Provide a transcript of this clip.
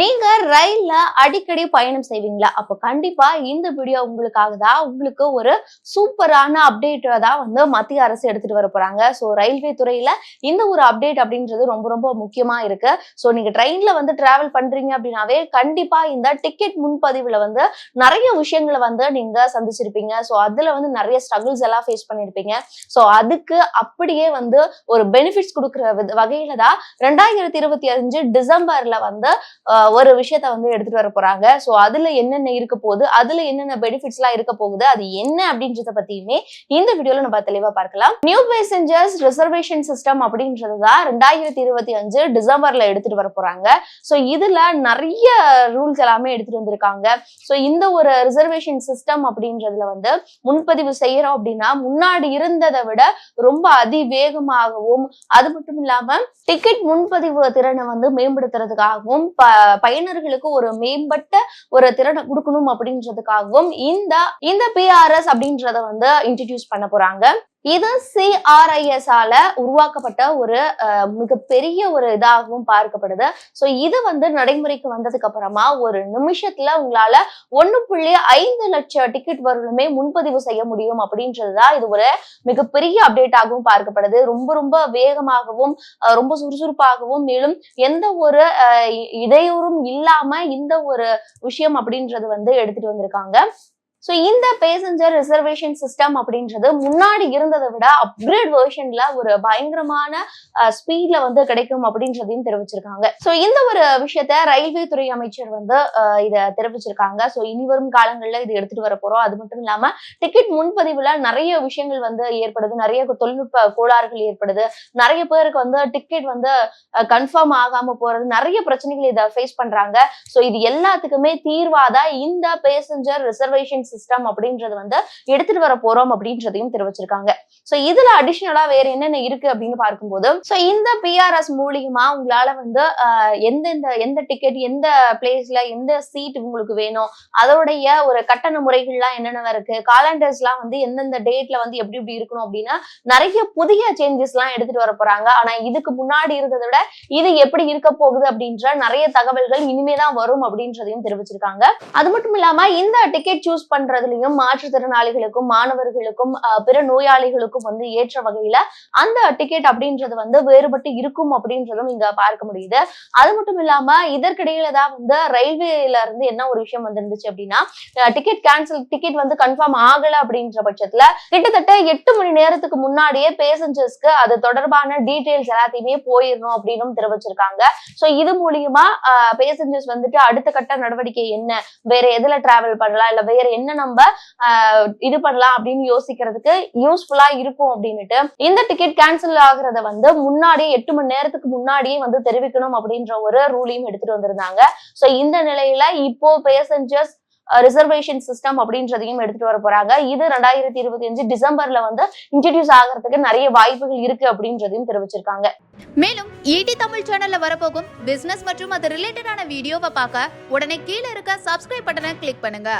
நீங்க ரயில்ல அடிக்கடி பயணம் செய்வீங்களா? அப்ப கண்டிப்பா இந்த வீடியோ உங்களுக்காக தான் உங்களுக்கு ஒரு சூப்பரான அப்டேட் தான் வந்து மத்திய அரசு எடுத்துட்டு வர போறாங்க. ஸோ ரயில்வே துறையில இந்த ஒரு அப்டேட் அப்படின்றது ரொம்ப ரொம்ப முக்கியமா இருக்கு. ஸோ நீங்க ட்ரெயின்ல வந்து டிராவல் பண்றீங்க அப்படின்னாவே கண்டிப்பா இந்த டிக்கெட் முன்பதிவுல வந்து நிறைய விஷயங்களை வந்து நீங்க சந்திச்சிருப்பீங்க. ஸோ அதுல வந்து நிறைய ஸ்ட்ரகிள்ஸ் எல்லாம் ஃபேஸ் பண்ணிருப்பீங்க. ஸோ அதுக்கு அப்படியே வந்து ஒரு பெனிஃபிட்ஸ் கொடுக்குற வகையில தான் ரெண்டாயிரத்தி இருபத்தி அஞ்சு டிசம்பர்ல வந்து ஒரு விஷயத்த வந்து எடுத்துட்டு வர போறாங்க. ஸோ அதுல என்னென்ன இருக்க போகுது? அதுல என்னென்ன பெனிஃபிட்ஸ் எல்லாம் இருக்க போகுது? அது என்ன அப்படின்றத பத்தியுமே இந்த வீடியோல நம்ம தெளிவா பார்க்கலாம். நியூ பேசஞ்சர்ஸ் ரிசர்வேஷன் சிஸ்டம் அப்படின்றது தான் ரெண்டாயிரத்தி இருபத்தி அஞ்சு டிசம்பர்ல எடுத்துட்டு வர போறாங்க. ஸோ இதுல நிறைய ரூல்ஸ் எல்லாமே எடுத்துட்டு வந்திருக்காங்க. ஸோ இந்த ஒரு ரிசர்வேஷன் சிஸ்டம் அப்படின்றதுல வந்து முன்பதிவு செய்யறோம் அப்படின்னா முன்னாடி இருந்ததை விட ரொம்ப அதிவேகமாகவும் அது மட்டும் இல்லாம டிக்கெட் முன்பதிவு திறனை வந்து மேம்படுத்துறதுக்காகவும் ப- பயனர்களுக்கு ஒரு மேம்பட்ட ஒரு திறனை கொடுக்கணும் அப்படின்றதுக்காகவும் இந்த இந்த பிஆர்எஸ் அப்படின்றத வந்து இன்ட்ரடியூஸ் பண்ண போறாங்க. இது சிஆர்ஐஎஸ் ஆல உருவாக்கப்பட்ட ஒரு அஹ், மிகப்பெரிய ஒரு இதாகவும் பார்க்கப்படுது. ஸோ இது வந்து நடைமுறைக்கு வந்ததுக்கு அப்புறமா ஒரு நிமிஷத்துல உங்களால ஒண்ணு புள்ளி ஐந்து லட்சம் டிக்கெட் வரலுமே முன்பதிவு செய்ய முடியும் அப்படின்றதுதான் இது ஒரு மிகப்பெரிய அப்டேட்டாகவும் பார்க்கப்படுது. ரொம்ப ரொம்ப வேகமாகவும் ரொம்ப சுறுசுறுப்பாகவும் மேலும் எந்த ஒரு இடையூறும் இல்லாம இந்த ஒரு விஷயம் அப்படின்றது வந்து எடுத்துட்டு வந்திருக்காங்க. ஸோ இந்த பேசஞ்சர் ரிசர்வேஷன் சிஸ்டம் அப்படின்றது முன்னாடி இருந்ததை விட அப்கிரேட் வேர்ஷன்ல ஒரு பயங்கரமான ஸ்பீட்ல வந்து கிடைக்கும் அப்படின்றதையும் தெரிவிச்சிருக்காங்க. ஸோ இந்த ஒரு விஷயத்த ரயில்வே துறை அமைச்சர் வந்து இதை இத தெரிவிச்சிருக்காங்க. ஸோ இனி வரும் காலங்களில் இது எடுத்துட்டு வர போறோம். அது மட்டும் இல்லாம டிக்கெட் முன்பதிவுல நிறைய விஷயங்கள் வந்து ஏற்படுது. நிறைய தொழில்நுட்ப கோளாறுகள் ஏற்படுது. நிறைய பேருக்கு வந்து டிக்கெட் வந்து கன்ஃபார்ம் ஆகாம போறது நிறைய பிரச்சனைகள் இதை ஃபேஸ் பண்றாங்க. ஸோ இது எல்லாத்துக்குமே தீர்வாதான் இந்த பேசஞ்சர் ரிசர்வேஷன் சிஸ்டம் அப்படின்றது வந்து எடுத்துட்டு வர போறோம் அப்படின்றதையும் தெரிவிச்சிருக்காங்க. ஸோ இதுல அடிஷ்னலா வேற என்னென்ன இருக்கு அப்படின்னு பார்க்கும்போது ஸோ இந்த பிஆர்எஸ் மூலியமா உங்களால வந்து எந்தெந்த எந்த டிக்கெட் எந்த பிளேஸ்ல எந்த சீட் உங்களுக்கு வேணும் அதோடைய ஒரு கட்டண முறைகள்லாம் என்னென்ன இருக்கு காலண்டர்ஸ்லாம் வந்து எந்தெந்த டேட்ல வந்து எப்படி எப்படி இருக்கணும் அப்படின்னா நிறைய புதிய சேஞ்சஸ் எல்லாம் எடுத்துட்டு வர போறாங்க. ஆனா இதுக்கு முன்னாடி இருந்ததை விட இது எப்படி இருக்க போகுது அப்படின்ற நிறைய தகவல்கள் இனிமேதான் வரும் அப்படின்றதையும் தெரிவிச்சிருக்காங்க. அது மட்டும் இல்லாம இந்த டிக்கெட் சூஸ் பண்ண பண்றதுலயும் மாற்றுத்திறனாளிகளுக்கும் மாணவர்களுக்கும் பிற நோயாளிகளுக்கும் வந்து ஏற்ற வகையில அந்த டிக்கெட் அப்படின்றது வந்து வேறுபட்டு இருக்கும் அப்படின்றதும் இங்க பார்க்க முடியுது. அது மட்டும் இல்லாம இதற்கிடையில தான் வந்து ரயில்வேல இருந்து என்ன ஒரு விஷயம் வந்திருந்துச்சு அப்படின்னா டிக்கெட் கேன்சல் டிக்கெட் வந்து கன்ஃபார்ம் ஆகல அப்படின்ற பட்சத்துல கிட்டத்தட்ட எட்டு மணி நேரத்துக்கு முன்னாடியே பேசஞ்சர்ஸ்க்கு அது தொடர்பான டீடைல்ஸ் எல்லாத்தையுமே போயிடணும் அப்படின்னு தெரிவிச்சிருக்காங்க. சோ இது மூலியமா பேசஞ்சர்ஸ் வந்துட்டு அடுத்த கட்ட நடவடிக்கை என்ன? வேற எதுல டிராவல் பண்ணலாம்? இல்ல வேற என்ன நம்ம இது பண்ணலாம் அப்படின்னு யோசிக்கிறதுக்கு யூஸ்ஃபுல்லா இருக்கும் அப்படின்னுட்டு இந்த டிக்கெட் கேன்சல் ஆகுறத வந்து முன்னாடியே எட்டு மணி நேரத்துக்கு முன்னாடியே வந்து தெரிவிக்கணும் அப்படின்ற ஒரு ரூலையும் எடுத்துட்டு வந்திருந்தாங்க. சோ இந்த நிலையில இப்போ பேசஞ்சர்ஸ் ரிசர்வேஷன் சிஸ்டம் அப்படின்றதையும் எடுத்துட்டு வர போறாங்க. இது ரெண்டாயிரத்தி இருபத்தி அஞ்சு டிசம்பர்ல வந்து இன்ட்ரடியூஸ் ஆகிறதுக்கு நிறைய வாய்ப்புகள் இருக்கு அப்படின்றதையும் தெரிவிச்சிருக்காங்க. மேலும் ஈடி தமிழ் சேனல்ல வரப்போகும் பிசினஸ் மற்றும் அது ரிலேட்டடான வீடியோவை பார்க்க உடனே கீழே இருக்க சப்ஸ்கிரைப் பட்டனை கிளிக் பண்ணுங்க.